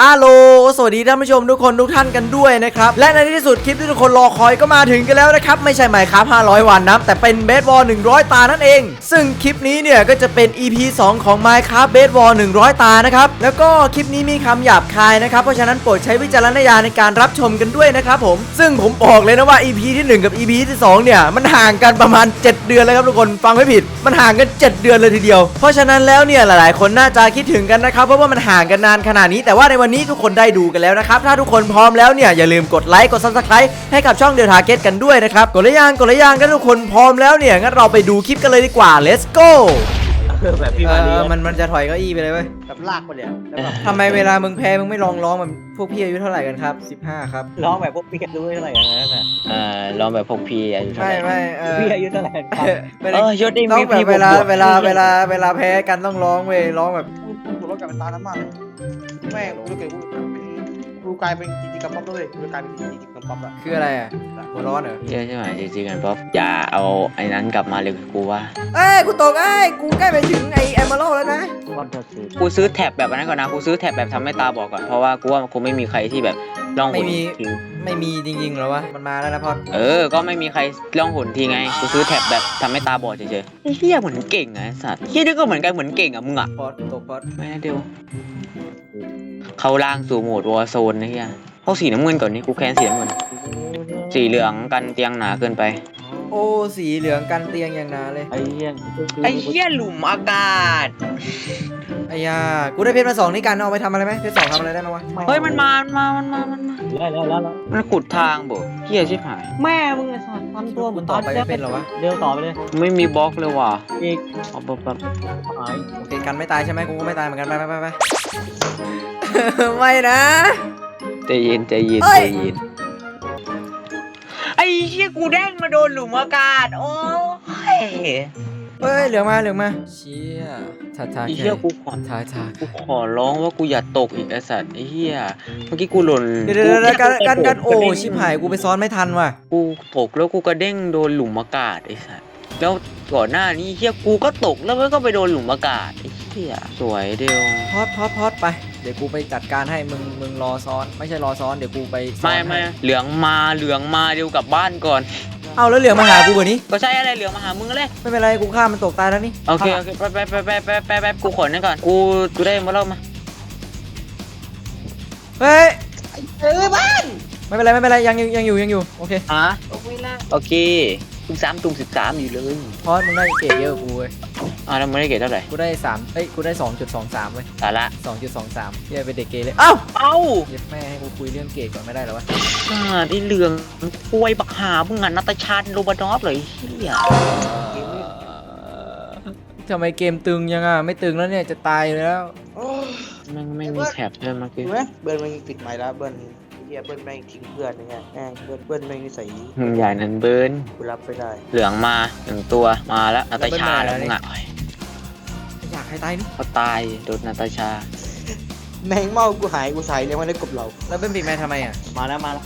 อาโลสวัสดีท่านผู้ชมทุกคนทุกท่านกันด้วยนะครับ และในที่สุดคลิปที่ทุกคนรอคอยก็มาถึงกันแล้วนะครับ ไม่ใช่หมายครับ500 วันนะแต่เป็นเบสบอล100 ตานั่นเอง ซึ่งคลิปนี้เนี่ยก็จะเป็น EP 2 ของ Minecraft เบสบอล100 ตานะครับ แล้วก็คลิปนี้มีคำหยาบคายนะครับ เพราะฉะนั้นโปรดใช้วิจารณญาณในการรับชมกันด้วยนะครับผม ซึ่งผมบอกเลยนะว่า EP ที่ 1 กับ EP ที่ 2 เนี่ยมันห่างกันประมาณ 7 เดือนเลยครับทุกคนฟังไม่ผิด มันห่างกัน 7 เดือนเลยทีเดียว เพราะฉะนั้นแล้วเนี่ยหลาย ๆ คนน่าจะคิดถึงกันนะครับเพราะว่ามันห่างกันนานขนาดนี้แต่ว่าในวันนี้ทุกคนได้ดูกันแล้วนะครับ ถ้าทุกคนพร้อมแล้วเนี่ยอย่าลืมกดไลค์กด subscribe ให้กับช่องเดลทาเก็ตกันด้วยนะครับ กดระยางกดระยางกันทุกคนพร้อมแล้วเนี่ยงั้นเราไปดูคลิปกันเลยดีกว่า let's go แบบพี่มาดีมันมันจะถอยเก้าอี้ไปเลยเว้ยแบบลากไปเลยอะแล้วแบบทำไมเวลามึงแพ้มึงไม่ลองร้องมันพวกพี่อายุเท่าไหร่กันครับ 15 ครับ ร้องแบบพวกพี่กันด้วยเท่าไหร่อย่างนั้นน่ะอ่าลองแบบพวกพี่อายุเท่าไม่ไหร่ไม่เออพี่อายุเท่าไหร่กันครับไม่เอได้อยศได้ต้องมีแบบพี่เวลาบวกเวลาเวลาเวลาแพ้กันต้องร้องเว้ยร้องแบบกูรถกลายเป็นตาน้ำมัน แม่กูรู้เกิดกูกูกลายเป็นจริงๆกับป๊อปด้วยกูกลายเป็นจริงๆกับป๊อปอะคืออะไรอะ หัวร้อนเหรอเชื่อใช่ไหมจริงๆกันป๊อปอย่าเอาไอ้นั้นกลับมาเลยกูว่าเอ้ยกูตกเอ้ยกูใกล้ไปถึงไอแอมเบอร์แล้วนะวันเธอซื้อกูซื้อแท็บแบบอันนั้นก่อนนะกูซื้อแท็บแบบทำให้ตาบอกก่อนเพราะว่ากูว่าคงไม่มีใครที่แบบล่องหนทิ้งไม่มีจริงๆเหรอวะมันมาแล้วนะพอดเออ ก็ไม่มีใครล่องหนทีไงกูซื้อแท็บแบบทำให้ตาบอดเฉยๆไอ้เหี้ยเหมือนเก่งอะไอ้สัตว์เหี้ยนี่ก็เหมือนกันเหมือนเก่งอะมึงอะพอดตกพอดไม่นะเดียวเข้าล่างสู่โหมดวอร์โซนนะเฮีย เข้าสีน้ำเงินก่อนนี่กูแค้นสีน้ำเงิน สีเหลืองกันเตียงหนาเกินไป โอ้สีเหลืองกันเตียงอย่างหนาเลย ไอ้เหี้ยไอ้เหี้ยหลุมอากาศ ไอ้ยากูได้เพชรมาสองนี่กันเอาไปทำอะไรไหมเพชรสองทำอะไรได้ไหมวะเฮ้ยมันมา มันมา มันมา มันมา แล้วแล้วแล้วแล้วมันขุดทางบ่เฮียชิบหาย แม่มึงไอ้สัตว์ทำตัวเหมือนต่อไปไม่เป็นเหรอวะเร็วต่อไปเลยไม่มีบล็อกเลยว่ะอีกเอาปั๊บปั๊บหายโอเคกันไม่ตายใช่ไหมกูก็ไม่ตายเหมือนกันไปไปไปไป ไม่นะ ใจเย็นใจเย็นเอ้ยใจเย็นไอ้เหี้ยกูแดงมาโดนหลุมอากาศ โอ้ยเฮ้ยเหลืองมาเหลืองมาเชี่ยทาทาไอ้เหี้ยกูขอทาทากูขอร้องว่ากูอย่าตกอีกไอ้สัตว์ไอ้เหี้ยเมื่อกี้กูหล่นเดี๋ยวเดี๋ยวเดี๋ยวกันกันกันโอ้ระเด้งชิบหายกูไปซ้อนไม่ทันว่ะกูตกแล้วกูกระเด้งโดนหลุมอากาศไอ้สัตว์แล้วก่อนหน้านี้เฮียกูก็ตกแล้วมันก็ไปโดนหลุมอากาศไอ้ เหี้ยสวยเดียวพอดพอดพอดไป เดี๋ยวกูไปจัดการให้มึงมึงรอซ้อน ไม่ใช่รอซ้อนเดี๋ยวกูไปซ้อนไม่ให้ไม่เหลืองมาเหลืองมาเดียวกลับบ้านก่อน เอาแล้วเหลืองมาหากูกว่านี้ ก็ใช่อะไรเหลืองมาหามึงเลยไม่เป็นไรกูฆ่ามันตกตายแล้วนี่โอเคโอเคไปไปไปไปไปไปไปกูขนนั่นก่อนกูกูได้มาแล้วมาเฮ้ยเออบ้านไม่เป็นไรไม่เป็นไรยังยังยังอยู่ยังอยู่โอเค ฮะโอเค เพิ่งสามตุ่มสิบสามอยู่เลยพอดมึงได้เกรดเยอะกว่ากูเว้ยอ่าแล้วมึงได้เกรดเท่าไหร่กูได้สามเอ้ยกูได้สองจุดสองสามเว้ยสาระสองจุดสองสามเฮียเป็นเด็กเกย์เลยเอ้าเอ้าเย็ดแม่ให้กูคุยเรื่องเกรดก่อนไม่ได้เหรอวะอ่าที่เหลืองป่วยบักหามึงอะนัตชาญโรบานอฟเลยเฮียทำไมเกมตึงยังอะไม่ตึงแล้วเนี่ยจะตายอยู่แล้ว โอ้ยแม่งไม่มีแท็บเลยเมื่อกี้เห็นไหมเบิร์นมันติดใหม่แล้วเบิร์น ไอ้เหี้ยเบิร์นแม่งทิ้งเพื่อนยังไงแม่งเบิร์นเบิร์นแม่งนิสัยมึงใหญ่นันเบิร์นกูรับไม่ได้ เหลืองมาหนึ่งตัวมาแล้วนาตาชาแล้วมึงอะอยากให้ตายนี่เขาตายโดนนาตาชาแมงเมากูหายกูใส่เลยมันได้กบเราแล้วเป็นปีกแมนทำไมอะมาแล้วมาแล้ว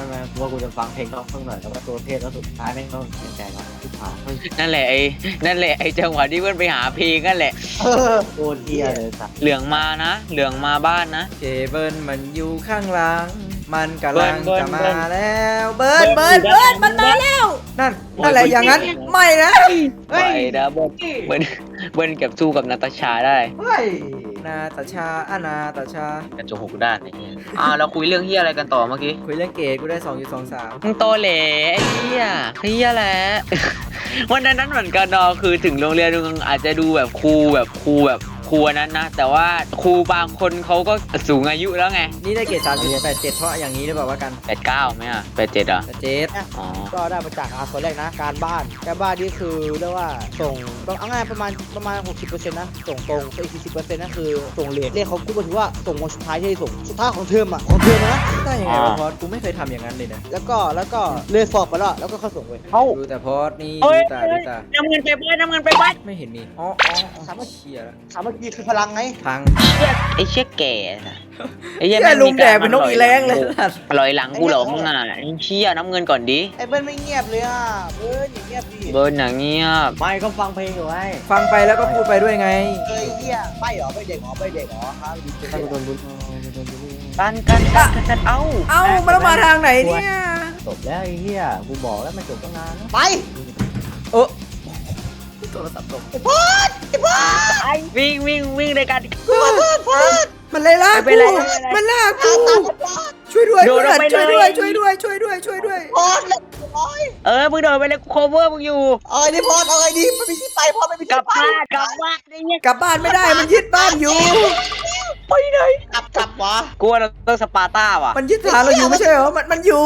มาแล้วมาแล้วมาแล้วกูว่ากูจะฟังเพลงนอกเพิ่งหน่อยแต่ว่าตัวเทศแล้วสุดท้ายแม่งต้องเสียใจก่อนที่ผ่านนั่นแหละไอ้นั่นแหละไอ้จังหวะที่เพื่อนไปหาเพลงนั่นแหละ โคตรเที่ยเลยสัตว์เหลืองมานะ เหลืองมาบ้านนะเจเบิร์นมันอยู่ข้างหลัง มันกำลังเบิร์นจะมาเบิร์นแล้ว เบิร์นเบิร์นเบิร์นมันมาแล้ว นั่นนั่นแหละอย่างนั้นไม่นะไปนะเบิ้ลเบิ้ลเบิ้ลเก็บสู้กับนาตาชาได้ เฮ้ย นาตาชาอานาตาชา กระจกหกด้านไอ้เหี้ยอ่าเราคุยเรื่องเฮียอะไรกันต่อเมื่อกี้คุยเรื่องเกรดกูได้2.23มึงโตแหล่ไอ้เฮียเฮียแหละ วันนั้นนั้นเหมือนกันเนาะคือถึงโรงเรียนมึงอาจจะดูแบบครูแบบครูแบบ ครูอันนั้นนะ แต่ว่าครูบางคนเขาก็สูงอายุแล้วไงนี่ได้เกรด3.87เพราะอย่างนี้หรือเปล่าวะกันแปดเก้าไหมอะแปดเจ็ดอะแต่เจ็ดอ๋อก็ได้มาจากอาคนแรกนะ การบ้านการบ้านนี่คือเรียกว่าส่งต้องเอาง่ายประมาณประมาณ60%นะส่งตรงอีก40%นั่นคือส่งเลทเลทเขากูก็ถือว่าส่งวันสุดท้ายที่ได้ส่งสุดท้ายของเทอมอะของเทอมนะได้ยังไงวะพอดกูไม่เคยทำอย่างนั้นเลยนะแล้วก็แล้วก็เลทสอบไปแล้วแล้วก็เข้าส่งเว้ยเอ้าดูแต่พอดนี่เอ้ดูยตาดูตาน้ำเงินไปบ้านน้ำเงินไปบ้านไม่เห็นมีอ๋ออ๋ออ๋อเชี่ยแล้วสามัคอีคือพลังไง พังไอ้เชี่ยแก่น่ะไอ้เหี้เชี่ยลุงแดกเป็นนกอีแรงเลยลอยหลังกูเหรอมึงอะไอ้เชี่ยน้ำเงินก่อนดิไอ้เบิ้ลไม่เงียบเลยอะ เบิ้ลอย่าเงียบดิเบิร์นอย่างเงียบไม่ก็ฟังเพลงอยู่ไว้ฟังไปแล้วก็พูดไปด้วยไงเอ้ยเหี้ยไปเหรอไปเด็กเหรอไปเด็กเหรอครับถ้ากูโดนบุญกันกันกันกันกันเอ้าเอ้ามันต้องมาทางไหนเนี่ยจบแล้วไอ้เหี้ยกูบอกแล้วมันจบตั้งนานแล้วไปโอ้ โทรศัพท์ตกไอ้พอดไอ้พอดวิ่งวิ่งวิ่งในการ พอดพอดมันเลยลากไม่เป็นไรกูไม่เป็นไร มันลากตากูตาพอดช่วยด้วยโดดเพื่อนลงไปช่วยเลยด้วยช่วยด้วยช่วยด้วยช่วยด้วยพอดเลยโอ้ยเออมึงเดินไปเลยกู cover มึงอยู่ เอ้ยนี่พอดเอ้ยนี่มันมีที่ไปพอดไม่มีกลัที่บไปบ้านกลับบ้านไอ้เงี้ยกลับบ้านไม่ได้มันยึดบ้านอยู่ ไปไหนกลับกลับวะกูว่าเราต้องสปาร์ต้าว่ะมันยึดฐานเราอยู่ไม่ใช่เหรอมันมันอยู่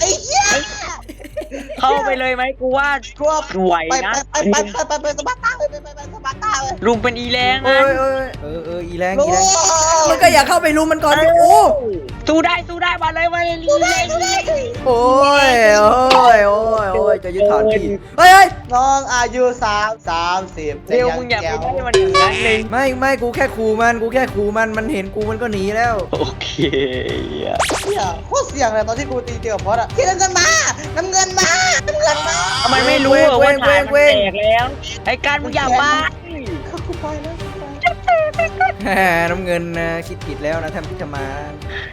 ไอ้ เข้าไปเลยไหมกูว่ากลัวไหวไปนะไปไปไปไปไปสปาร์ต้าเลยไปไปไปสปาร์ต้าเลยลุงเป็นอีแรงเอนะยโอ้ยเออเอออีแรงอีแรงมันก็อยากเข้าไปรุงมันก่อนดิโอ้ สู้ได้สู้ได้มาเลยมาเลยดูได้ดูได้โอ้ยโอ้ยโอ้ยโอ้ยจะยึดฐานพี่เฮ้ยเฮ้ยน้องอายุสามสามสิบเดี๋ยวมึงอย่าไปได้มันอย่างนั้นเลยไม่ไม่กูแค่ขู่มันกูแค่ขู่มันมันเห็นกูมันก็หนีแล้วโอเคเหี้ยโคตรเสี่ยงเลยตอนที่กูตีเจอพอดอะที่น้ำเงินมาน้ำเงินมาน้ำเงินมาทำไมไม่รู้อะว่าฐานมันแตกแล้วไอ้การมึงอย่ามากูไปแล้ว กูไปแหมน้ำเงินนะคิดผิดแล้วนะทำพิธมา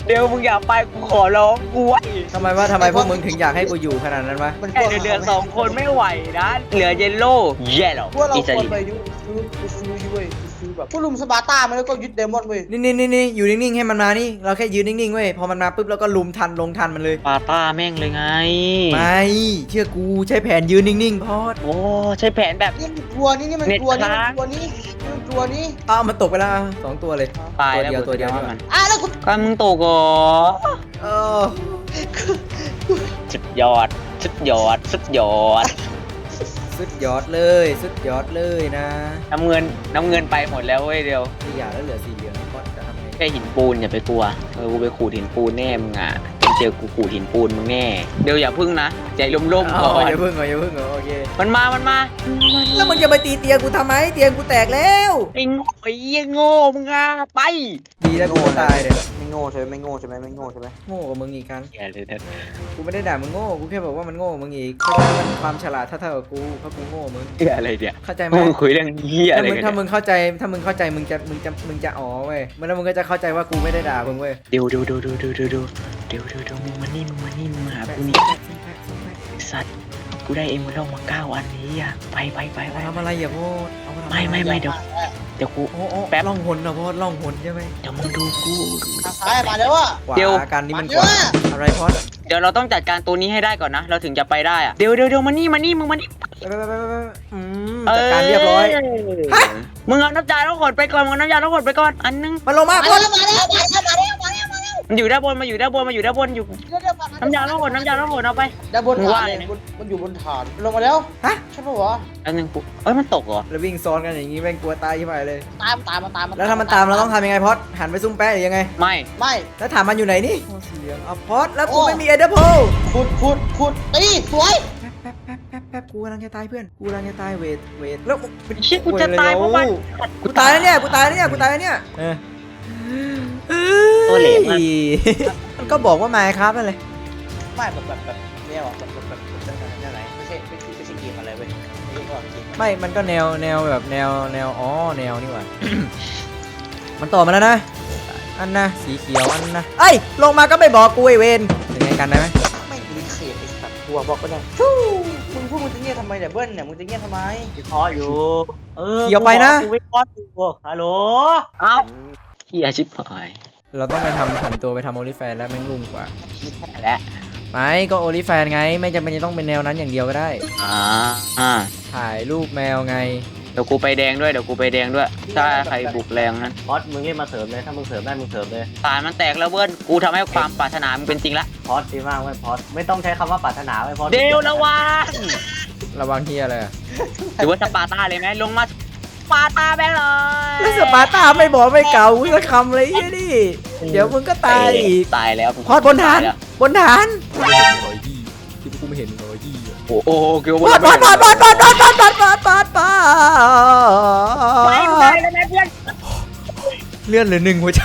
เดี๋ยวมึงอย่าไปกูขอร้องกูไว้ทำไมว่าทำไมพวกมึงถึงอยากให้กูอยู่ขนาดนั้นวะมันแค่เดือนๆสองคนไม่ไหวนะ เหลือเยลโล่เยลโล่พวกเราอิคตาวรลีไปดูซื้อไปซื้อเว้ย ไปซื้อแบบพวกลุมสปาร์ต้ามันแล้วก็ยึดเดมอนเว้ยนี่นี่นี่นี่อยู่นิ่งๆให้มันมานี่ เราแค่ยืนนิ่งๆเว้ยพอมันมาปุ๊บเราก็ลุมทันลงทันมันเลยปาต้าแม่งเลยไง ไม่เชื่อกูใช้แผนยืนนิ่งๆพอดโอ้ใช้แผนแบบ นี่มันกลัวนี่นี่มันเน็ตกลัวนี่ค้างมันกลัวนี่มันกลัวนี่อ้าวมันตกไปแล้วอะสองตัวเลยตายแล้วตัวเดียวตัวเดียวมันอะแล้วกูก็มึงตกเหรอเออ สุดยอด สุดยอด สุดยอด สุดยอดเลย สุดยอดเลยนะน้ำเงินน้ำเงินไปหมดแล้วเว้ยเดียวสี่อย่างแล้วเหลือสี่เหลืองพอดจะทำไงแค่หินปูนอย่าไปกลัวเออกูไปขูดหินปูนแน่มึงอะเจอกูขูดหินปูนมึงแน่เดี๋ยวอย่าพึ่งนะใจร่มๆเอาก่อนอย่าพึ่งเหรออย่าพึ่งเหรอโอเค มันมามันมาแล้วมึงจะไปตีเตียงกูทำไม เตียงกูแตกแล้วไอ้โง่ไอ้เหี้ยโง่มึงอะไปดีแล้วกูตายเลยไม่ โง่ใช่ไหมไม่โง่ใช่ไหมไม่โง่ใช่ไหมโง่กว่ามึงอีกครั้งอย่าเลยนะกูไม่ได้ด่ามึงโง่ กูแค่บอกว่ามันโง่กว่ามึงอีกเพราะฉะนั้นมันความฉลาดเท่าๆกับกูเพราะกูโง่มึง เหี้ยอะไรเนี่ยเข้าใจไหม มึงคุยเรื่องเหี้ยอะถ้าไรมึงกันถ้าเนี่ยมึงเข้าใจถ้ามึงเข้าใจมึงจะมึงจะมึงจะอ๋อเว้ยมันแล้วมึงก็จะเข้าใจว่ากูไม่ได้ด่ามึงเว้ยเดี๋ยวเดี๋ยวเดี๋ยวเดี๋ยวเดี๋ยวเดี๋ยวเดี๋ยวเดี๋ยวเดี๋ยวเดี๋ยวมึงมานี่มึงมานี่มึงมาหากูนี่ไอ้สัตว์กูได้เอ็มเบลมาเก้าอันนี้อะไปไปไปไปเอาทำอะไรอย่าโพดเอาาทำอะรไม่ไม่ไม่เดี๋ยวเดี๋ยวกู โอ้โอ้แป๊บ ล่องหนเหรอโพดล่องหนใช่ไหมเดี๋ยวมึงดูกูดูทางซ้ายมาแล้วว่ะขวาเดี๋ยว การนี้มันมาขวาเยอะอะไรพอดเดี๋ยวเราต้องจัดการตัวนี้ให้ได้ก่อนนะ เราถึงจะไปได้อะเดี๋ยวเดี๋ยวเดี๋ยวมานี่มานี่มึงมานี่ไปไปไปไปไปอืมจัดการเรียบร้อยฮะมึงเอาน้ำยาแล้วขนไปก่อนมึงเอาน้ำยาแล้วขนไปก่อนอันนึง มันลงมามาพอดแล้วมาแล้วมาแล้วมาแล้ว มาแล้วมาแล้วมันอยู่ด้านบนมาอยู่ด้านบนมาอยู่ด้านบนอยู่เดี๋ยวเดี๋ยวมาน้ำยาแล้วขนน้ำยาแล้วขนเอาไป ด้านบนมึงฐาว่านอะไรเนี่ยนะบนมันอยู่บนฐานลงมาแล้วฮะ ใช่ปะวะอันนึงกูเอ้ยมันตกเหรอแล้ววิ่งซ้อนกันอย่างงี้แม่งกลัวตายที่ไปเลย ตามตามมาตามมาแล้วถ้ามันตามเราต้องทำยังไงพอดหันไปซุ่มแป๊ะหรือยังไง ไม่ ไม่ แล้วถามมันอยู่ไหนนี่โอ้เสียงเอาพอดแล้วกูโอ้ ไม่มีเอเดอร์โพขุดขุดขุดตีสวยแป๊บแป๊บแป๊บแป๊บแป๊บกูกำลังจะตายเพื่อนกูกำลังจะตายเวทเวทแล้วเชี่ยกูจะตายเพราะมันกูตายแล้วเนี่ยกูตายแล้วเนี่ยกูตายแล้วเนี่ยเออ ตัวเหลวอะมันก็บอกว่ามาครับนั่นเลยไม่แบบแบบแบบเนี่ยว่ะแบบแบบแบบแบบแบบแบบไหนไม่ใช่ไม่ใช่ไม่ใช่เกมอะไรเว้ยไม่ใช่เกมไม่ มันก็แนวแนวแบบแนวแนวอ๋อแนวนี่หว่า มันต่อมาแล้วนะ อันนะสีเขียวอันนะเอ้ยลงมาก็ไม่บอกกูไอเวนยังไงกันได้ไหมไม่มีเขตไอ้สัตว์กลัวบอกก็ได้ชู้มึงพูดมึงจะเงียบทำไมเนี่ยเบิ้ลเนี่ยมึงจะเงียบทำไมวิเคราะห์อยู่เออเขียวไปนะกูวิเคราะห์อยู่ฮัลโหลเอ้าเฮียชิบหาย เราต้องไปทำผันตัวไปทำโอลิแฟนแล้วแม่งรุ่งกว่าและไม่ก็โอลิแฟนไง ไม่จำเป็นจะต้องเป็นแนวนั้นอย่างเดียวก็ได้ อ่าอ่าถ่ายรูปแมวไง เดี๋ยวกูไปแดงด้วยเดี๋ยวกูไปแดงด้วย ถ้าใครบุกแรงนั้นพอดมึงเรียกมาเสริมเลย ถ้ามึงเสริมได้มึงเสริมเลยตายมันแตกแล้วเบิ้ลกูทำให้ความปรารถนามันเป็นจริงละพอดดีมากเว้ยพอดไม่ต้องใช้คำว่าปรารถนาไว้พอดเดวระวังระวังเฮียอะไรอะ หรือว่าสปาร์ต้าเลยไหมลงมาส ปาร์ต้าแบงเลยแล้วสปาร์ต้าไม่บอกไม่เก่าสักคำเลยไอ้นี่ เดี๋ยวมึงก็ตายอีกตายแล้วพอดบนฐานตยแล้วบนฐานไม่เห็นรอยยี่ที่กูไม่เห็นรอยยี่โอ้โหเกี่ยวพอดพอดพอดพอดพอดพอดพอดพอดพอดพอดพอดไปไปเลยนะเพื่อนเลื่อนเหลือหนึ่งหัวใจ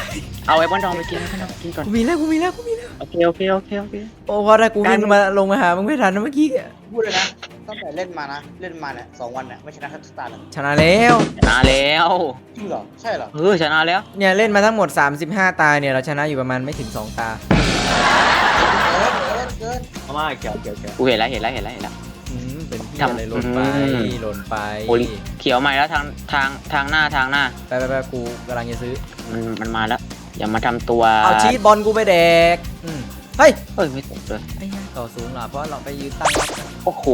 เอาไอ้บอลทองไปกินไอ้บอลทองไปกินก่อนกูมีแล้วกูมีแล้วกูมีแล้วโอเคโอเคโอเคโอเคโอ้พอถ้ากูวิ่งมาลงมาหามึงไม่ทันนะเมื่อกี้อะพูดเลยนะ ตั้งแต่เล่นมานะ เล่นมาเนี่ยสองวันเนี่ยไม่ชนะทักสตาร์เลยชนะแล้ว ชนะแล้ว จริงเหรอ ใช่เหรอ เออชนะแล้ว เนี่ยเล่นมาทั้งหมด 35 ตาเนี่ยเราชนะอยู่ประมาณไม่ถึง 2 ตาเกินเกินเกินเอามาเกี่ยวเกี่ยวเกี่ยวกูเห็นแล้วเห็นแล้วเห็นแล้วเห็นแล้ว อืมเป็นที่ทำอะไรหล่นไปอืม หล่นไปโอ้ยเขียวใหม่แล้วทางทางทางหน้าทางหน้า ไปไปไปกูกำลังจะซื้อ มันมันมาแล้ว อย่ามาทำตัวเอาชีสบอลกูไปแดกอืม เฮ้ยเอ้ยไม่ตกเลยไอ้เหี้ยต่อสูงเหรอเพราะเราไปยืนตั้งรับกันโอ้โห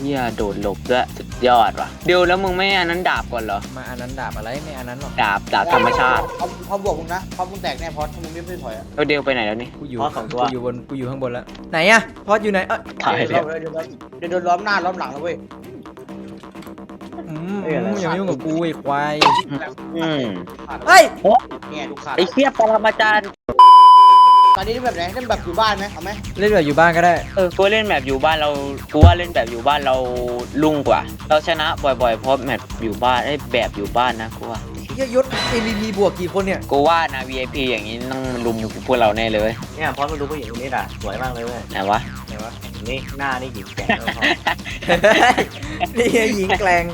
เฮียโดดหลบด้วยสุดยอดว่ะเดี๋ยวแล้วมึงไม่อันนั้นดาบก่อนเหรอมาอันนั้นดาบอะไรไม่อันนั้นหรอกดาบดาบธรรมชาติพอพอบวกมึงนะพอมึงแตกแน่พอถ้ามึงไม่ไม่ถอยอะ แล้วเดี๋ยวไปไหนแล้วนี่ กูอยู่พอสองตัว กูอยู่บนกูอยู่ข้างบนแล้วไหนอะพอดอยู่ไหนเอ้ยถ่ายเดี๋เลยวยเดี๋ยวเดี๋ยวเดี๋ยวโดนล้อมหน้าล้อมหลังแล้วเว้ย อืมเอ้ยอะไร อย่ามายุ่งกับกูไอ้ควายอืมเฮ้ยเนี่ยดูขาดไอ้เทียบปรมาจารย์ ตอนนี้เล่นแบบไหนเล่นแบบอยู่บ้านไหมเอาไหมเล่นแบบอยู่บ้านก็ได้ เออกูเล่นแบบอยู่บ้านเรากูว่าเล่นแบบอยู่บ้านเราลุ่งกว่า เราชนะบ่อยๆเพราะแบบอยู่บ้านไอ้ยแบบอยู่บ้านนะกูว่าเหี้ยยศ MVP บวกกี่คนเนี่ยกูว่านะ VIP อย่างนี้ต้องลุมพวกเราแน่เลยเว้ยเนี่ยพอมาดูผู้หญิงคนนี้น่ะสวยมากเลยเว้ยไหนวะไหนวะนี่หน้านี่หยิบแกงเลยพอนี่ไงหญิงแกร่ง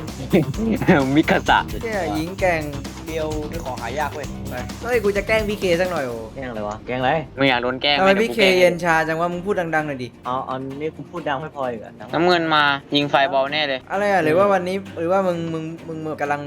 มิคาสะ เนี่ยหญิงแกร่ง เดียวเป็นของหายากเว้ยไปเฮ้ยกูจะแกล้งพี่เคสักหน่อยโอ้แกงเลยวะแกงอะไรมึงอยากโดนแกล้งทำไมดี๋พี่วกูเคแกล้งเย็นชาจังว่ามึงพูดดังๆหน่อยดิเอาเอานี่กูพูดดังไม่พออีกอะดังน้ำเงินมายิงไฟบอลแน่เลย อะไรอะหรือว่าวันนี้หรือว่ามึงมึงมึงมึงกำลัง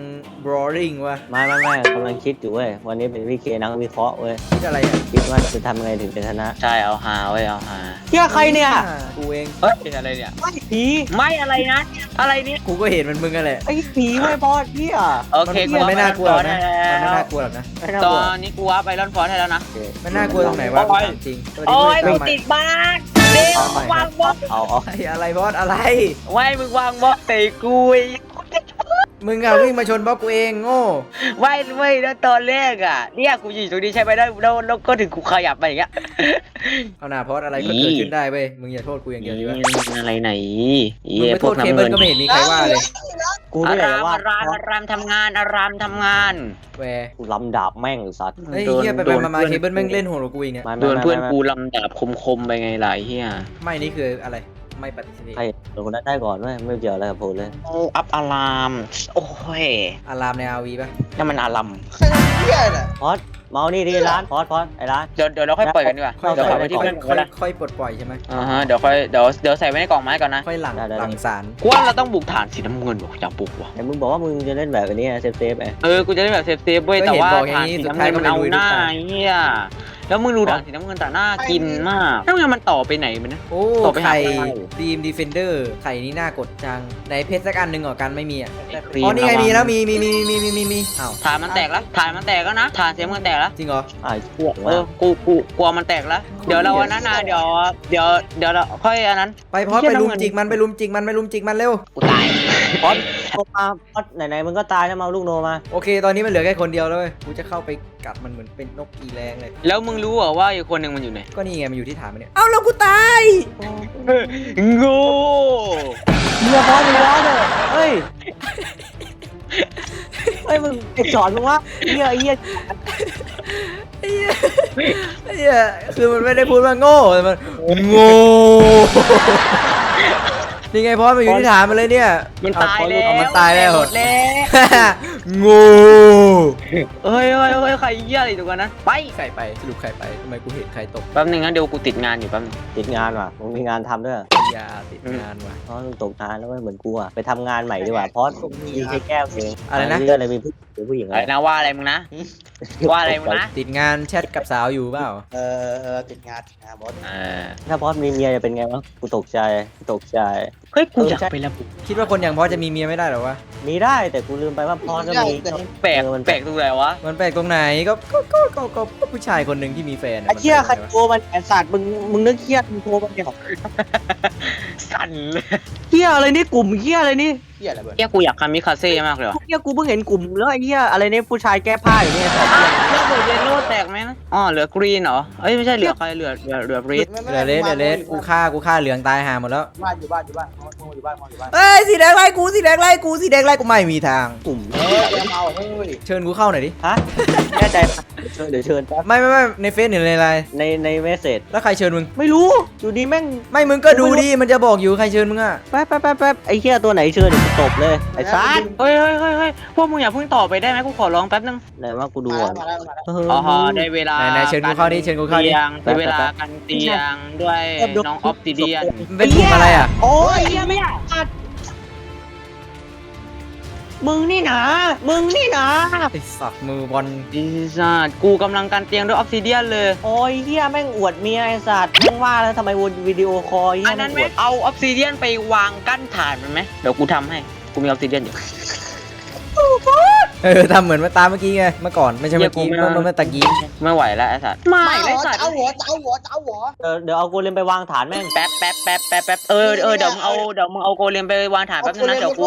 brawling วะไม่ไม่ไม่กำลังคิดอยู่เว้ย วันนี้เป็นพี่เคนักวิเคราะห์เว้ย คิดอะไรอะคิดว่าจะทำยังไงถึงจะชนะใช่เอาหาเว้ยเอาหาเฮียใครเนี่ยกูเอง เฮ้ยอะไรเนี่ยไอ้ผีไม่อะไรนะ อะไรเนี่ย กูก็เห็นมันมึงกันแหละ ไอ้ผีเว้ยพอเฮียโอเคมันมันไม่น่ากลัวหรอกนะได้มันไม่แล้วน่ากลัวหรอกนะไม่น่าตกลัอว นนี้กูว่าไปรอนฟอร์ให้แล้วนะโอเคมันน่ากลัวตรงไหนวะโอ้ย ถามจริงสวัสโอ้ยเพื่กูอนใหม่ติดบ้านเร็ววางบล็อกเอาเอา ไอ้อะไรบอสอะไร ไว้มึงวางบล็อกเตะกูไอ้ มึงอะวิ่งมาชนบล็อกกูเองโง่ไว้ไว้แล้วตอนแรกอะเนี่ยกูอยู่ตรงนี้ใช่ไหมแล้วแล้วแล้วก็ถึงกูขยับไปอย่างเงี้ยเอาหน้าพอสอะไรก็เกิดขึ้นได้เว้ย มึงอย่าโทษกูอย่างเดียวดีวะอะไรไหนมึงไปโทษเคเบิลก็ไม่เห็นมีใครว่าเลย กูอาไม่อยากรามจะว่าอารามอารามทำงานอารามทำงานแวร์กูลำดาบแม่งไอ้สัตว์เฮ้ยโดนเฮียไปโดไปนมามาพื่อเคเบิลแม่งเล่นโหดกว่ากูอีกเนี่ย ไม่โดไม่นไม่เพื่อนไม่กูลำดาบคมๆไปไงหลายเฮียไม่นี่คืออะไร ไม่ปฏิเสธใครโดนคนนั้นได้ก่อนเว้ยไม่เกี่ยวอะไรกับผมเลยโอ้อัพอาราม โอ้ยอารามในอาวีป่ะนี่นมันอารามใครทำเหี้ยน่ะ พอดเมานี่ดีร้านพอดพอดไอ้ร้าน เดี๋ยวเดี๋ยวเราค่อยปล่อยกันดีกว่าค่อยเดี๋ยวค่ค่ออยยไปที่ค่อยเพื่อนค่ก็อยได้ค่อยปลดปล่อยใช่ไหมอ่าฮะเดี๋ยวค่อยเดี๋ยวเดี๋ยวใส่ไว้ในกล่องไม้ก่อนนะค่อยหลังได้ได้ หลังสารกูว่าเราต้องบุกฐานสีน้ำเงินว่ะอยากบุกว่ะแต่มึงบอกว่ามึงจะเล่นแบบอันนี้เซฟเซฟไงเออกูจะได้แบบเซฟเซฟๆเว้ยแต่ว่าฐานสีน้ำเงินมันเอาหน้าไอ้เฮีย แล้วมึงดูฐานสีน้ำเงินแต่หน้ากินมากแล้วมันต่อไปไหนมันนะ โอ้ต่อไปหาไข่อะไรดีมดีเฟนเดอร์ไข่นี่น่ากดจังไหนเพชรสักอันหนึ่งเหรอกันไม่มีอะครีมอ๋อนี่ไงระวัมีแล้วมีมีมีมีมีมีมีอ้าวฐานมันแตกแล้วฐานมันแตกแล้วนะฐานเสียงมันแตกแล้ว จริงเหรออ่าพวกเอว่าอ กู กูกลัวมันแตกแล้ว เดี๋ยวเราอันนั้นนะเดี๋ยว เดี๋ยว เดี๋ยวเราค่อยอันนั้น ไปพอดเหี้ไปยลุมน้ำเงินจิกมันไปลุมจิกมันไปลุมจิกมันเร็ว กูตาย พอดโนมาพอดไหนๆมึงก็ตายแล้วมาเอาลูกโนมา โอเค ตอนนี้มันเหลือแค่คนเดียวแล้วเว้ยกูจะเข้าไปกัดมันเหมือนเป็นนกอีแรงเลย แล้วมึงรู้เหรอว่าอีกคนหนึ่งมันอยู่ไหนก็นี่ไงมันอยู่ที่ฐานมันเนี่ย เอาแล้วกูตายงูเฮียพอดมึงร้อนเลยเฮ้ยเฮ้ยมึงไอ้สอนมึงวะเฮียไอ้เฮียไอ้เหี้ยไอ้เหี้ยคือมันไม่ได้พูดว่าโง่แต่มันโง่ นี่ไงพอดมันอยู่ที่ฐานมันเลยเนี่ย มันตายแล้วเอามันตายแล้ว หมดแล้วโง่เฮ้ยเฮ้ยเฮ้ยใครเยี่ยอะไรอยู่กันนะไปใครไปสรุปใครไปทำไมกูเห็นใครตกแป๊บนึงนะเดี๋ยวกูติดงานอยู่แป๊บนึงติดงานว่ะมึงมีงานทำด้วยยาติดงานว่ะเพราะมึงตกงานแล้วเว้ยเหมือนกูอะไปทำงานใหม่ดีกว่าพอดยิงแค่แก้วเองอะไรนะเรื่องอะไรมีผู้หรือผู้หญิงอะอะไรไรนะว่าอะไรมึงนะว่าอะไรมึงนะติดงานแชทกับสาวอยู่เปล่าเออเออติดงานติดงานบอสเออถ้าพอดมีเมียจะเป็นไงวะกูตกใจกูตกใจ เฮ้ยกูอยากไประบุคิดว่าคนอย่างพอสจะมีเมียไม่ได้เหรอวะ มีได้แต่กูลืมไปว่าพอดก็มีแปลกเออมันแปลกตรงไหนวะ มันแปลกตรงไหนก็ก็ก็ก็ก็ก็ผู้ชายคนหนึ่งที่มีแฟนอะไอ้เชี่ยมันใครแปลกตรงไหนวะโทรมันไอ้สัตว์มึงมึงนึกเครียดมึงโทรมันเนี่ยสั่นเลยเฮียอะไรนี่กลุ่มเฮียอะไรนี่เหี้ยอะไรเบิร์ดเฮียกูอยากคามิคาเซ่มากเลยว่ะเฮียกูเพิ่งเห็นกลุ่มแล้วไอ้เฮียอะไรเนี่ยผู้ชายแก้ผ้าอยู่เนี่ยสอบอ้าเหี้ยวแล้วเบอร์เยลโล่แตแตกไหมนะอ๋อเหลือกรีนเหรอเอ้ยไม่ใช่เหลือใครเหลือเหลือเหลือบรีดไม่เหลือเลสเหลือเลสกูฆ่ากูฆ่าเหลืองตายหาหมดแล้วบ้านอยู่บ้านอยู่บ้านมองอยู่บ้านมองอยู่บ้านเอ้ยสีแดงไล่กูสีแดงไล่กูสีแดงไล่กูไม่มีทางกลุ่มเฮ้ยเดี๋ยวเอาเฮ้ยเชิญกูเข้าหน่อยดิฮะแน่ใจปะเชิญเดี๋ยวเชิญแป๊บไม่ไม่ไม่ในเฟซหรือในไลน์ในในเมสเซจแล้วใครเชิญมึงไม่รู้อยู่ดีแม่งไม่มึงก็ดูดิมันจะบอกอยู่ใครเชิญมึงอะแป๊บแป๊บแป๊บแป๊บไอ้เหี้ยตัวไหนเชิญเดี๋ยวกูตบเลยไอ้ซัดเฮ้ยเฮ้ยเฮ้ยเฮ้ยพวกมึงอย่าเพิ่งต่อไปได้ไหมกูขอร้องแป๊บนึงไหนว่ากูดูมาก่แล้อวนมาแล้วมาแล้วเอออ๋อได้เวลาไหนไหนเชิญกูเข้าดิเชิญกูเข้าดิเตียงได้เวลากันเตียงด้วยน้องออฟติเดียนมันเป็นกลุ่มอะไรอะโอ้ยเหี้ยไม่อยากอัด มึงนี่นะ มึงนี่นะ ไอสัตว์มือบอลดิสัตกูกำลังกันเตียงด้วยออฟซิเดียนเลย โอ้ยเหี้ยแม่งอวดเมียไอ้สัตว์แม่งว่าแล้วทำไมวนวิดีโอคอลเหี้อัยนนั้นแม่ไหมงอวดเอาออฟซิเดียนไปวางกั้นฐานมันไหมเดี๋ยวกูทำให้ กูมีออฟซิเดียนอยู่ เออทำเหมือนเมื่อตาเมื่อกี้ไงเมื่อก่อนไม่ใช่เมื่อกี้เหี้ยกูไม่เมื่อเมื่อตะกี้ไม่ไหวแล้วไอ้สัตว์ ไม่ไอ้สัตว์เอาหัวเอาหัวเอาหัวเออเดี๋ยวเอาโกเลมไปวางฐานแม่งแป๊บแป๊บแป๊บแป๊บแป๊บเออเออเดี๋ยวมึงเอาเดี๋ยวมึงเอาโกเลมไปวางฐานแป๊บนึงนะเดี๋ยวกู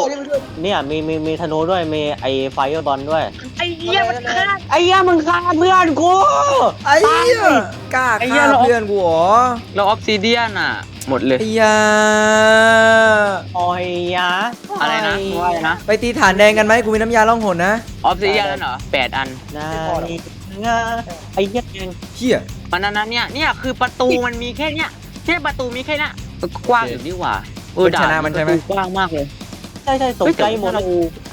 เนี่ยมีมีมีธนูด้วยมีไอ้ไฟบอลด้วยไอ้เหี้ยมันฆ่า ไอ้เหี้ยมึงฆ่าเพื่อนกูไอ้เหี้ยกล้าไอ้เหี้ฆ่ายเรา เพื่อนกูเหรอเราออฟซิเดียนอะ หมดเลย ไอ้ยาโอ้ยยะอะไรนะว่าอะไรนะไปตีฐานแดงกันไหมกูมีน้ำยาล่องหนนะออฟซิเดียนนั่นเหรอแปดอัน นานี่งาไอ้เหี้ยแกงเฮียมันนั้นนะเนี่ยเนี่ยคือประตูมันมีแค่เนี้ยแค่ประตูมีแค่เนี้ยกว้างอยู่นี่หว่าเออด่านประตูกว้างมากเลย ใช่ใช่ตกใจหมดเฮ้ยแต่ถ้าเรา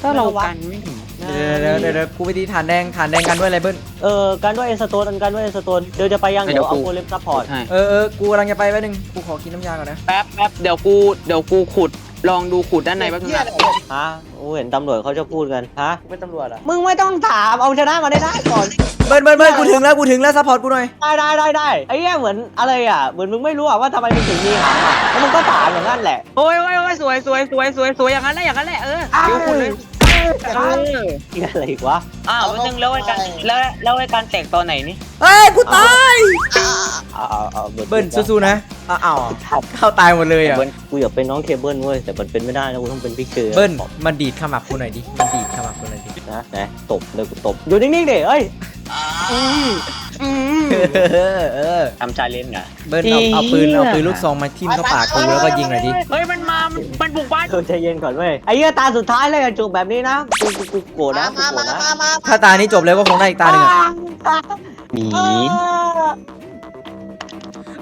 ถ้าเรากันไม่ถึง เดี๋ยวเดี๋ยวเดี๋ยวเดี๋ยวกูไปตีฐานแดงฐานแดงกันด้วยอะไรเบิ้ลเออการด้วยเอสโตนกันด้วยเอสโตนเดี๋ยวจะไปยังเดี๋ยวเอาโกเลมซัพพอร์ต ใช่เออเออกูกำลังจะไปแป๊บนึงกูขอกินน้ำยาก่อนนะแป๊บแป๊บเดี๋ยวกูเดี๋ยวกูขุดลองดูขุดด้านในแป๊บนึงเหี้ยนะอะไรฮะโอ้เห็นตำรวจเขาจะพูดกัน ฮะ เป็นตำรวจอะมึงไม่ต้องถาม เอาชนะมาได้ได้ก่อน เบิ้ลเบิ้ลเบิ้ลกูถึงแล้วกูถึงแล้วซัพพอร์ตกูหน่อยได้ได้ได้ได้ไอ้เหี้ยเหมือนอะไรอะ เหมือนมึงไม่รู้อะว่าทำไมมึงถึงมีหางอะแล้วมึงก็ถามอย่างนั้นแหละ โอ้ยโอ้ยโอ้ยสวยสวยสวยสวยสวยอย่างนั้นแหละอย่างนั้นแหละเออเดี๋ยวขุดเลย เออเหี้ยอะไรอีกวะอ้าวแป๊บนึงแล้วไอ้การแล้วแล้วไอ้การแตกตอนไหนนี่เฮ้ยกูตายเอาเอาเอาเบิ้ลสู้ๆนะอ้าวอ้าวเข้าตายหมดเลยอะกูอยากเป็นน้องเคเบิลเว้ยแต่มันเป็นไม่ได้นะกูต้องเป็นพี่เชอร์เบิ้ลมันดีดขมับกูหน่อยดิมันดีดขมับกูหน่อยดินะนะตบเลยกูตบอยู่นิ่งๆดิเอ้ยเออ เออ ทำชาเลนจ์เหรอเบิ้ลเอาเอาปืนเอาปืนลูกซองมาทิ่มเข้าปากกูแล้วก็ยิงหน่อยดิ เฮ้ยมันมามันมันบุกบ้านเออใจเย็นก่อนเว้ยไอ้เหี้ยตาสุดท้ายเลยกันจุกแบบนี้นะกูกูกูโกรธมานะกูมาโกรมาธนะมามาถ้าตานี้จบแล้วก็คงได้อีกตาหนึ่งอะหนี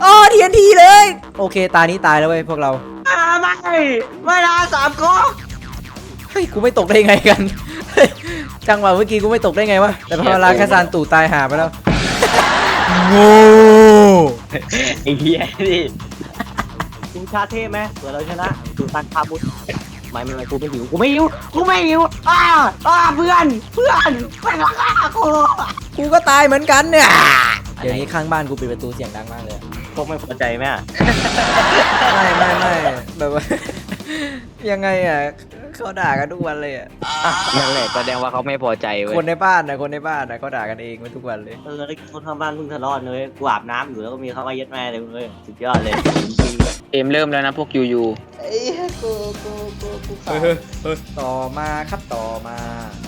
อ๋อทีนทีเลย โอเค ตานี้ตายแล้วเว้ยพวกเรา อ่าไม่ไม่นะสามก๊อกเฮ้ย กูไม่ตกได้ไงกัน จังหวะเมื่อกี้กูไม่ตกได้ไงวะ แต่พอเวลาแค่ซานตู่ตายหาไปแล้ว โง่ไอ้เหี้ยดิกูชาเท่ไหมเผื่อเราชนะดูตันคาบุตไม่ไม่ไม่กูไม่หิวกูไม่หิวกูไม่หิวอ้าอ้าเพื่อนเพื่อนเพื่อนรักกูกูก็ตายเหมือนกันเนี่ยเดี๋ยวนี้ข้างบ้านกูปิดประตูเสียงดังมากเลย พวกไม่พอใจไหมอะไม่ไม่ไม่แบบว่ายังไงอะ เขาด่ากันทุกวันเลยอะนั่นแหละแสดงว่าเขาไม่พอใจเว้ยคนในบ้านนะคนในบ้านนะเขาด่ากันเองมาทุกวันเลยเออแล้วคนข้างบ้านเพิ่งทะเลาะเลยกูอาบน้ำอยู่แล้วก็มีเขามาเย็ดแม่เลยเลยสุดยอดเลย เกมเริ่มแล้วนะพวกยูยู ไอ้เหี้ยกูกูกูกูขาเฮ้ยเฮ้ยต่อมาครับต่อมา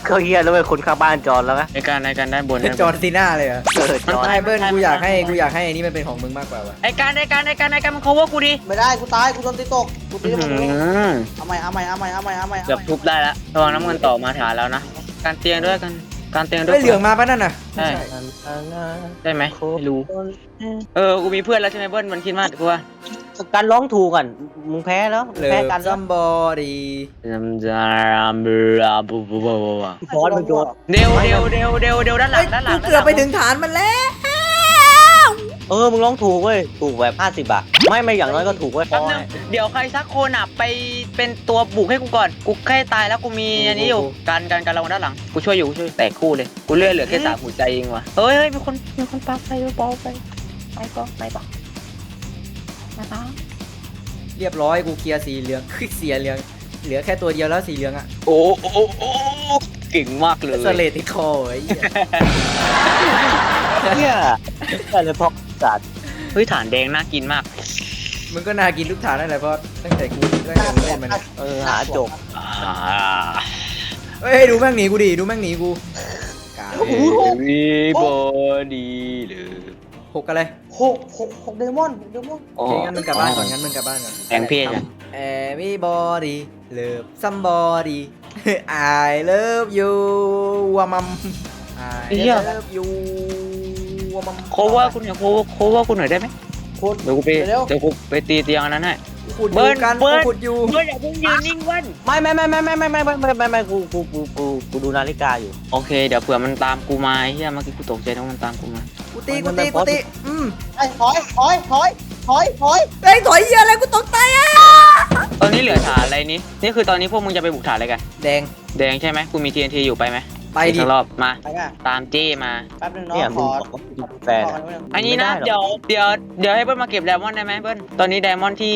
เขาเฮียแล้วเว้ยคนข้างบ้านจอนแล้วไหมในการในการด้านบนเป็นจอร์นซีน่าเลยเหรอะเออจอนไม่เบิ้ลกูอยากให้กูอยากให้อันนี้มันเป็นของมึงมากกว่าว่ะไอการในการในการในการมัน cover กูดิไม่ได้กูตายกูโดนตีตกกูตีอื้อมันหือเอาใหม่เอาใหม่เอาใหม่เอาใหม่เอาใหม่เกือบทุบได้แล้วระวังน้ำเงินต่อมาฐานแล้วนะ การเตียงด้วยกัน การเตียงด้วยไม่เหลืองมาปะนั่นน่ะใช่ได้ไหมไม่รู้ เออ กูมีเพื่อนแล้วใช่ไหมเบิ้ลมันคิดมากกูว่า การร้องถูกก่อนมึงแพ้แล้วเหลือแพ้กันซัมบอดีจำจามราบูบูบูบูฟอนมึงโดนเดวเดวเดวเดวเดวด้านหลัเฮ้ยงด้านหลักูงเกือบไปถึงฐานมันแล้ว เออมึงร้องถูกเว้ยถูกแบบ50บาทไม่ไม่อย่างน้อยก็ถูกเว้ยแป๊บนึงเดี๋ยวใครสักคนอะไปเป็นตัวบุกให้กูก่อน กูแค่ตายแล้วกูมีอันนี้อยู่การการการระวังด้านหลัง กูช่วยอยู่กูช่วยแตกคู่เลย กูเลื่อยเหลือแค่สามหัวใจเองว่ะเฮ้ยเฮ้ยมีคนมีคนปาไฟบอลไปไปก็ไปต่อ ไปต่อเรียบร้อยกูเคลียร์สีเหลืองคือเสียเหลือง เหลือแค่ตัวเดียวแล้วสีเหลืองอะโอ้โอ้โอ้เก่งมากเลยสเลดที่คอไอ้เหี้ยเนี่ยแต่เลยพอจัดเฮ้ยฐานแดงน่ากินมาก มึงก็น่ากินทุกฐานนั่นแหละเพราะตั้งแต่กูตั้งแต่มึงเล่นมันอะเออหาจบอ่าเฮ้ยดูแม่งหนีกูดิดูแม่งหนีกูกาโอ้โหหกวีบอดีเลยหกอะไร หกหกหกเดมอนหกเดมอนโอเคงั้นมึงกลับบ้านก่อนงั้นมึงกลับบ้านก่อน แทงเพศอะ Everybody love somebody I love you วามัม I love you วามัม โคว่าคุณหน่อยโคโคว่าคุณหน่อยได้ไหมโคตร เดี๋ยวกูไปเร็วเดี๋ยวกูไปตีเตียงอันนั้นให้ ขุดอเบิยู่ร์นกันเบิร์น ขุดอยู่ เฮ้ยอย่าเพิ่งยืนนิ่งเวันไม่ไม่ไม่ไม่ไม่ไม่ไม่ไม่ไม่ไม่ไม่กูกูกูกูกูดูนาฬิกาอยู่ โอเคเดี๋ยวเผื่อมันตามกูมาไอ้เฮียเมื่อกี้กูตกใจนะว่ามันตามกูมา กูตีมักูนตีมันกูตีอืมไอ้ถอยถอยถอยถอยถอยเฮ้ยถอยเหี้ยอะไรกูตกใจอะตอนนี้เหลือฐานอะไรนี่นี่คือตอนนี้พวกมึงจะไปบุกฐานอะไรกัน แดง แดงใช่ไหมกูมี TNT อยู่ไปไหมไปดิ อีกสักรอบมา ไปอะตามเจ้มา แป๊บนึงน้องเนี่ยขมึงอบอกว่ากูเป็นแฟนขออะหน่อยอันนี้นะ ไม่ได้หรอก เดี๋ยวเดี๋ยวเดี๋ยวให้เบิ้ลมาเก็บไดมอนด์ได้ไหมเบิ้ลตอนนี้ไดมอนด์ที่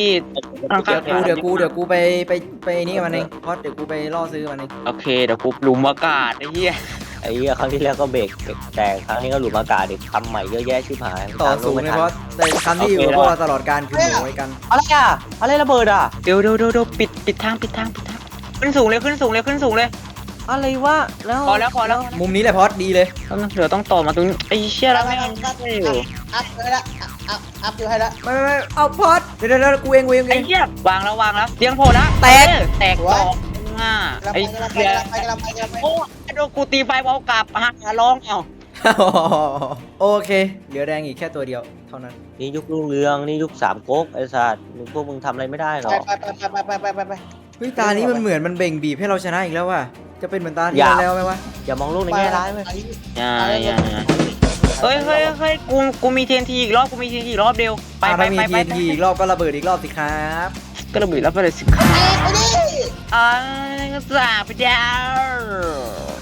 ข้างเดี๋ยวๆกูเดี๋ยวกูเดี๋ยวกูไปไปไปนี่กับมันเองเพราะเดี๋ยวกูไปล่อซื้อมันเองโอเคเดี๋ยวกูหลุมอากาศไอ้เหี้ย ไอ้เหี้ยครั้งที่แล้วก็เบรกแต่ครั้งนี้ก็หลุดอากาศอีกทำใหม่เยอะแยะชิบหายต่อตามสูงไม่เลยทัเพราะแต่คำที่อยู่กับพวกเราตลอดการคือหมูไว้กันอะไรอะอะไรระเบิดอะเดี๋ยวเดี๋ยวเดี๋ยวเดี๋ยวปิดปิดทางปิดทางปิดทางขึ้นสูงเลยขึ้นสูงเลยขึ้นสูงเลย อะไรวะแล้วพอแล้วพอแล้วมุมนี้แหละพอดดีเลยเดี๋ยวต้องต่อมาตรงนี้ไอ้เชี่ยแล้วไม่งไม่อยู่อัพให้ละอัพอัพอยู่ให้ละไม่ไม่ไม่เอาพอดเดี๋ยวเดี๋ยวเดี๋ยวกูเองกูเองกูไอ้เองเหี้ยวางแล้ววางแล้วเตียงโผล่แล้วแตกเออแตกต่อ ง่ากำลังไอ้ไปกำลังไปเหี้ยกำลังไปกำลังไปกำลังไปโอ้โดนกูตีไฟเบากลับหาร้องเอ้าโอเค เหลือแดงอีกแค่ตัวเดียว เท่านั้น นี่ยุครุ่งเรืองนี่ยุคสามก๊กไอ้สัตว์มึงพวกมึงทำอะไรไม่ได้หรอกไปไปไปไปไปไปไป เฮ้ยตานี้มันเหมือนมันเบ่งบีบให้เราชนะอีกแล้วว่ะ จะเป็นเหมือนตาที่อย่า แล้วไหมวะ อย่ามองโลกในแง่ร้ายเว้ยอย่าอย่าอย่าเฮ้ยเฮ้ยเฮ้ยกูกูมี TNT อีกรอบกูมี TNT อีกรอบเดียวไปอะไปถ้ามีไปไป TNT อีกรอบก็ระเบิดอีกรอบสิครับ ก็ระเบิดแล้วไปเลยสิครับไปดิอ่าก็จ่าไปดาว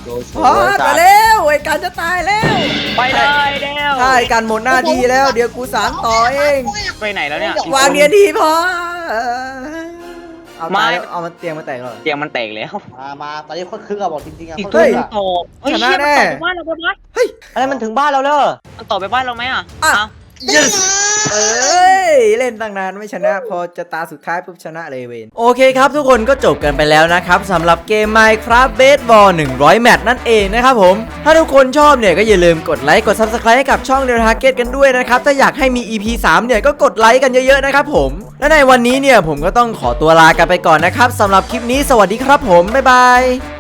โดนพอดมาแล้วไอ้การจะตายแล้วไปเลยเดียวถ้าไอ้การหมดหน้าที่แล้ว เดี๋ยวกูสารต่อเองไปไหนแล้วเนี่ยวางเดียนทีพอเอาไม่ตายแล้วเอามันเตียงมาแตกแล้วเตียงมันแตกแล้วมามาตอนนี้คนครึ่งอะบอกจริงๆอะอีกตัควรึ่หงตอเฮ้ยชนะเชี่ยแน่มันต่อไปบ้านเราไปบ้านอะไรมันถึงบ้านเราเลยมันต่อไปบ้านเราไหมอะอะเอ้า yes เอ้ย เล่นตั้งนานไม่ชนะ พอจะตาสุดท้ายปุ๊บชนะเลยเวนโอเคครับทุกคนก็จบกันไปแล้วนะครับสำหรับเกม Minecraft Baseball 100 แมตช์นั่นเองนะครับผม ถ้าทุกคนชอบเนี่ยก็อย่าลืมกดไลค์กด Subscribe ให้กับช่องเด e ทาร์เก็ตกันด้วยนะครับ ถ้าอยากให้มี EP 3 เนี่ยก็กดไลค์กันเยอะๆนะครับผม และในวันนี้เนี่ยผมก็ต้องขอตัวลากันไปก่อนนะครับสำหรับคลิปนี้สวัสดีครับผมบ๊ายบาย